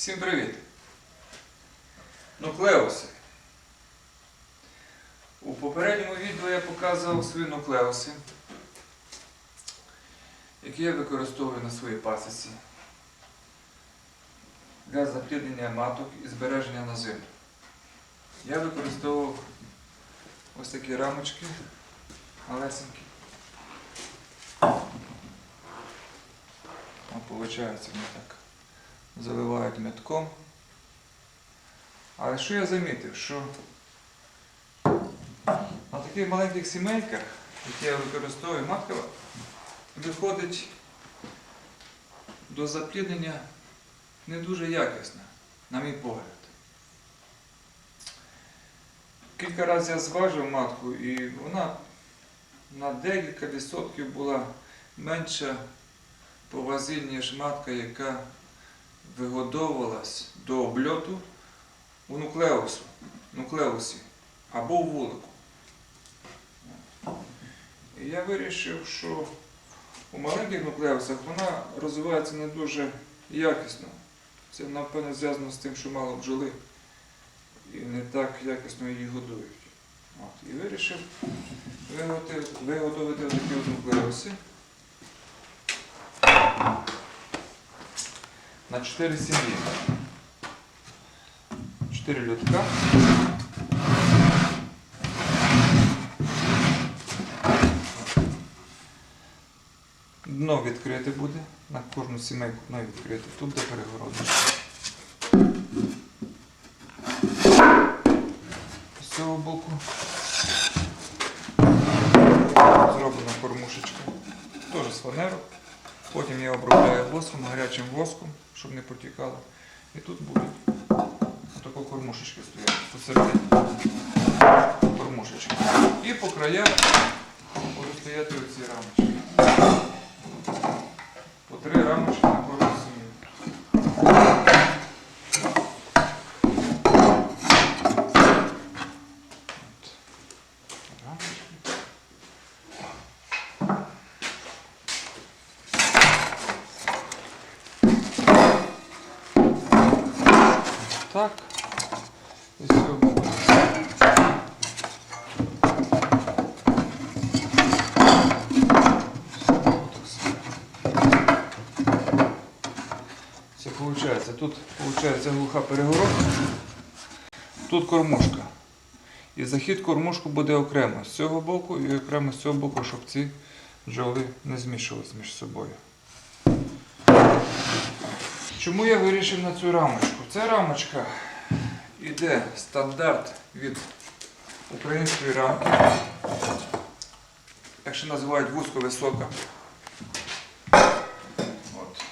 Всім привіт! Нуклеуси. У попередньому відео я показував свої нуклеуси, які я використовую на своїй пасіці для запліднення маток і збереження на зиму. Я використовував ось такі рамочки малесенькі. Виходить, вони так заливають метком. Але що я замітив, що на таких маленьких сімейках, які я використовую, матка виходить до запліднення не дуже якісно, на мій погляд. Кілька разів я зважив матку і вона на декілька відсотків була менша по вазі, ніж матка, яка вигодовувалась до обльоту у нуклеусу, нуклеусі або у вулику. І я вирішив, що у маленьких нуклеусах вона розвивається не дуже якісно. Це, напевно, зв'язано з тим, що мало бджоли і не так якісно її годують. От. І вирішив виготовити, такі от нуклеуси. На 4 сім'ї. 4 льотка. Дно відкрите буде, на кожну сімейку дно відкрите. Тут буде перегородка. З цього боку зроблена кормушечка. Теж з фанерок. Потім я обробляю воском, гарячим воском, щоб не потікало. І тут будуть такі кормушечки стоять посередині. Кормушечки. І по краях будуть стояти оці рамочки. По три рамочки на кожну сім'ю. От. Рамочки. Так. І з цього боку. Отак само. Це виходить. Тут виходить глуха перегородка. Тут кормушка. І захід кормушку буде окремо з цього боку і окремо з цього боку, щоб ці бджоли не змішувалися між собою. Чому я вирішив на цю рамочку? Ця рамочка йде стандарт від української рамки, якщо називають вузько-висока.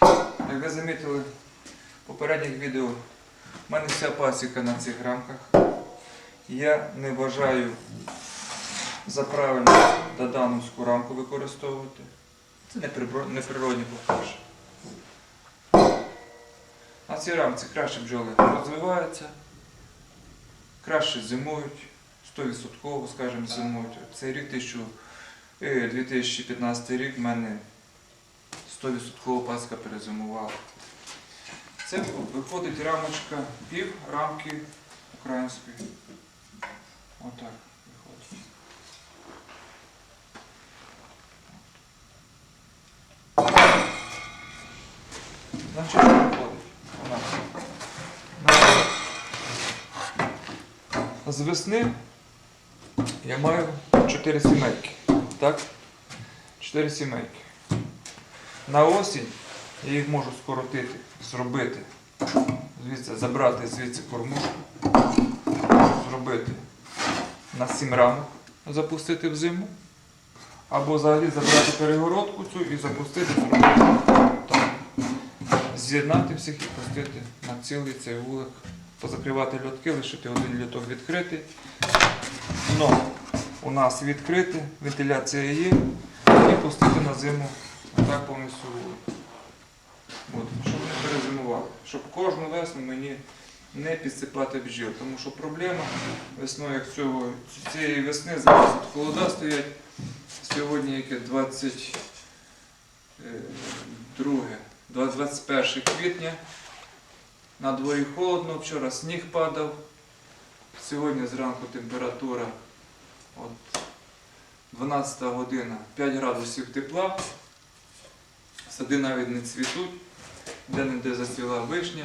От. Як ви замітили в попередніх відео, в мене вся пасіка на цих рамках. Я не вважаю за правильно додановську рамку використовувати. Це не по-перше. На цій рамці краще бджоли розвиваються, краще зимують, 100%, скажімо, зимують. Цей рік 1000, е, 2015 рік в мене 100% паска перезимувала. Це виходить рамочка пів рамки української. Отак виходить. Значить, виходить у нас. З весни я маю 4 сімейки. Так? 4 сімейки. На осінь я їх можу скоротити, зробити. Звідси, забрати звідси кормушку, зробити на 7 рамок, запустити в зиму. Або взагалі забрати перегородку цю і запустити, зробити так з'єднати всіх і пустити на цілий цей вулик, позакривати льотки, лишити один льоток відкритий. Дно у нас відкрите, вентиляція є, і пустити на зиму отак повністю вулик. От, щоб не перезимували. Щоб кожну весну мені не підсипати бджіл. Тому що проблема весною, як цього, цієї весни зараз от холода стоять. Сьогодні яке 22 21 квітня. На дворі холодно, вчора сніг падав. Сьогодні зранку температура от 12 година 5 градусів тепла. Сади навіть не цвітуть, де-не-де зацвіла вишня.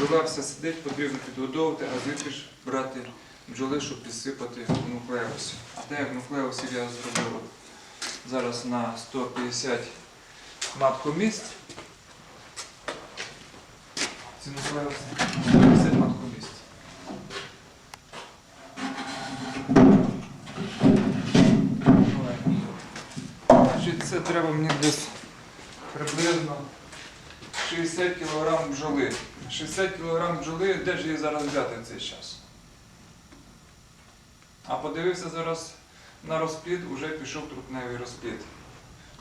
Бджола все сидить, потрібно підгодовувати, а звідки ж брати бджоли, щоб підсипати в нуклеусі. Де в нуклеусі я зробив зараз на 150 маткомісць. Ці нуклеуси 150 маткомісць. Значить, це треба мені десь приблизно 60 кг бджоли. 60 кг бджоли, де ж її зараз взяти в цей час? А подивився зараз на розплід, вже пішов трутневий розплід.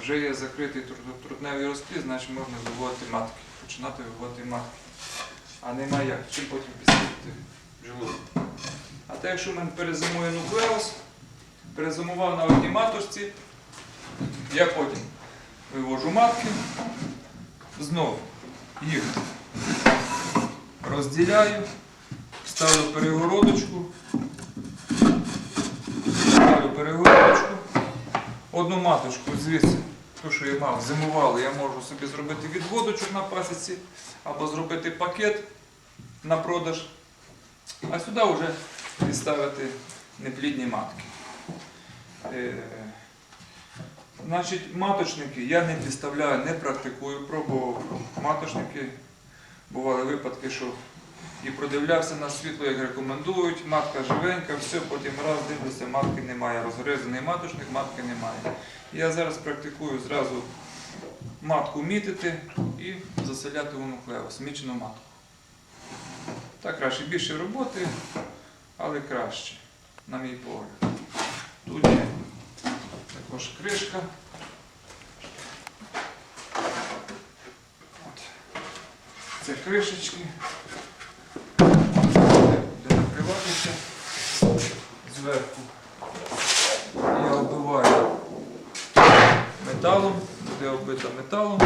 Вже є закритий трутневий розплід, значить можна виводити матки, починати виводити матки. А нема як, чим потім підсипати бджолу. А те, якщо в мене перезимує нуклеус, перезимував на одній матушці, я потім вивожу матки, знову їх розділяю, ставлю перегородочку, ставлю перегородочку, одну маточку звідси, ту, що я мав, зимували, я можу собі зробити відводочок на пасіці або зробити пакет на продаж, а сюди вже підставити неплідні матки. Значить, маточники я не підставляю, не практикую, пробував маточники. Бували випадки, що і продивлявся на світло, як рекомендують, матка живенька, все, потім раз дивлюся, матки немає, розгризаний маточник, матки немає. Я зараз практикую зразу матку мітити і заселяти у нуклеус, мічену матку. Так краще, більше роботи, але краще, на мій погляд. Тут є також кришка. От. Це кришечки. Буде накриватися зверху. Я оббиваю металом, буде оббита металом.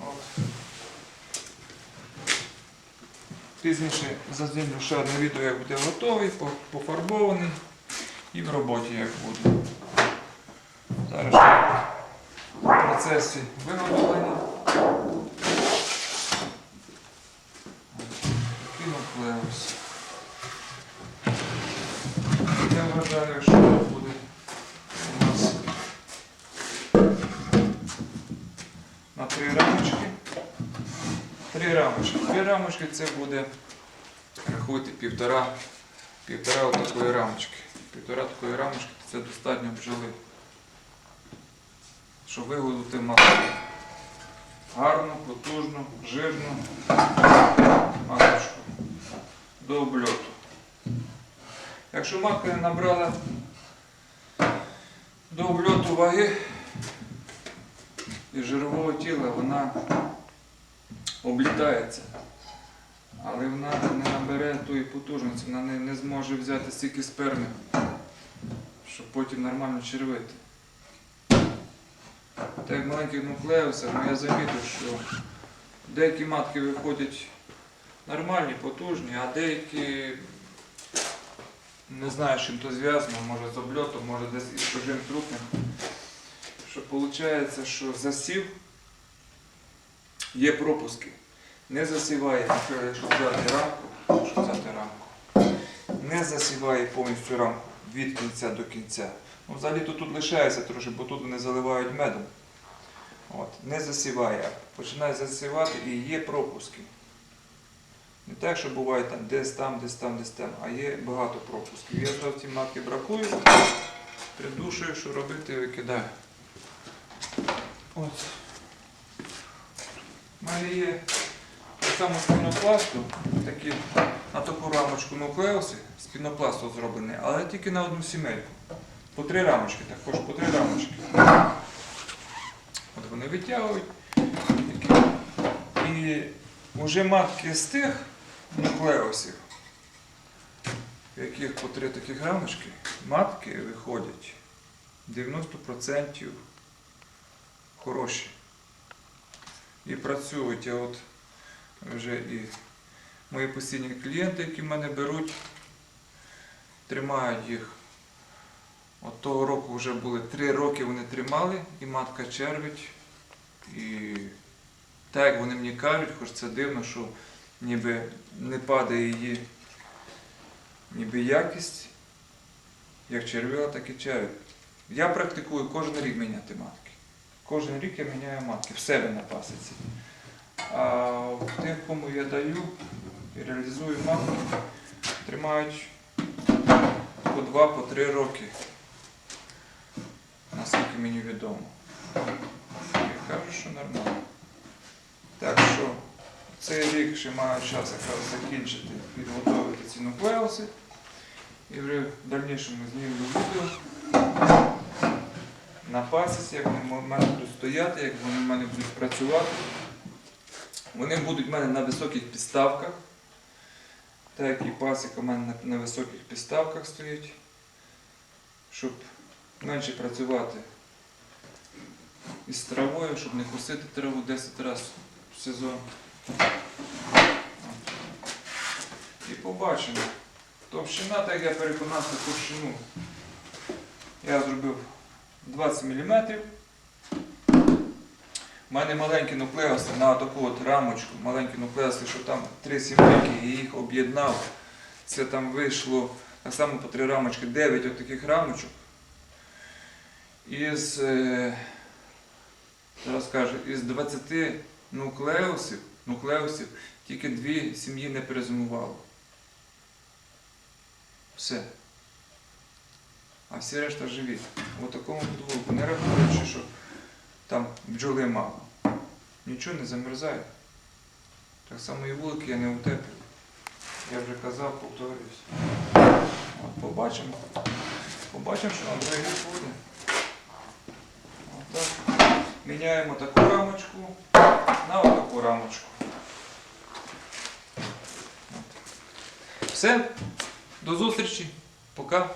От. Пізніше зазнімлю ще одне відео, як буде готовий, пофарбований і в роботі як буде. Зараз в процесі виготовлення. Такий нуклеус. Я вважаю, що буде у нас на три рамочки. Три рамочки. Три рамочки це буде, рахуйте, півтора, півтора отакої рамочки. Півтора такої рамочки це достатньо бджоли. Щоб вигодувати матку. Гарну, потужну, жирну маточку до обльоту. Якщо матка не набрала до обльоту ваги і жирового тіла, вона облітається. Але вона не набере тої потужності, вона не, не зможе взяти стільки сперми, щоб потім нормально червити. Так як в маленьких нуклеусах, ну, я замітив, що деякі матки виходять нормальні, потужні, а деякі не знаю, з чим то зв'язано, може з обльотом, може десь із чужим трупним. Що виходить, що засів є пропуски. Не засіває, якщо рамку, якщо взяти рамку, не засіває повністю рамку від кінця до кінця. Ну, взагалі то тут лишається трошки, бо тут вони заливають медом. От, не засіває, починає засівати і є пропуски. Не так, що буває там десь там, десь там, десь там, а є багато пропусків. Я зразу ті матки бракую, придушую, що робити, викидаю. От. У мене є само з пінопласту, такі на таку рамочку нуклеуси з пінопласту зроблені, але тільки на одну сімейку. По три рамочки, також по три рамочки. От вони витягують. такі. І вже матки з тих нуклеусів, яких по три таких рамочки, матки виходять 90% хороші. і працюють. А от вже і мої постійні клієнти, які в мене беруть, тримають їх. От того року вже були три роки вони тримали, і матка червить. І так як вони мені кажуть, хоч це дивно, що ніби не падає її ніби якість, як червила, так і червить. Я практикую кожен рік міняти матки. Кожен рік я міняю матки в себе на пасіці. А тих, кому я даю і реалізую матки, тримають по два, по три роки. Наскільки мені відомо. Я кажу, що нормально. Так що цей рік ще маю час якраз закінчити, підготовити ці нуклеуси. І вже в дальнішому знімлю відео на пасіці, як вони в мене будуть стояти, як вони в мене будуть працювати. Вони будуть в мене на високих підставках. Так як і пасіка в мене на, високих підставках стоїть, щоб менше працювати із травою, щоб не косити траву 10 разів в сезон. І побачимо. Товщина, так як я переконався товщину. Я зробив 20 мм. У мене маленькі нуклеуси на таку от рамочку, маленькі нуклеуси, що там три сімейки, і їх об'єднав. Це там вийшло так само по три рамочки, 9 от таких рамочок. Із, е, зараз кажу, із 20 нуклеусів, нуклеусів тільки дві сім'ї не перезимувало. Все. А всі решта живі. У такому підволку, не рахуючи, що там бджоли мало. Нічого не замерзає. Так само і вулики я не утеплюю. Я вже казав, повторююсь. От побачимо. Побачимо, що на другий рік буде. Отак. Міняємо таку рамочку на отаку рамочку. Все. До зустрічі. Пока.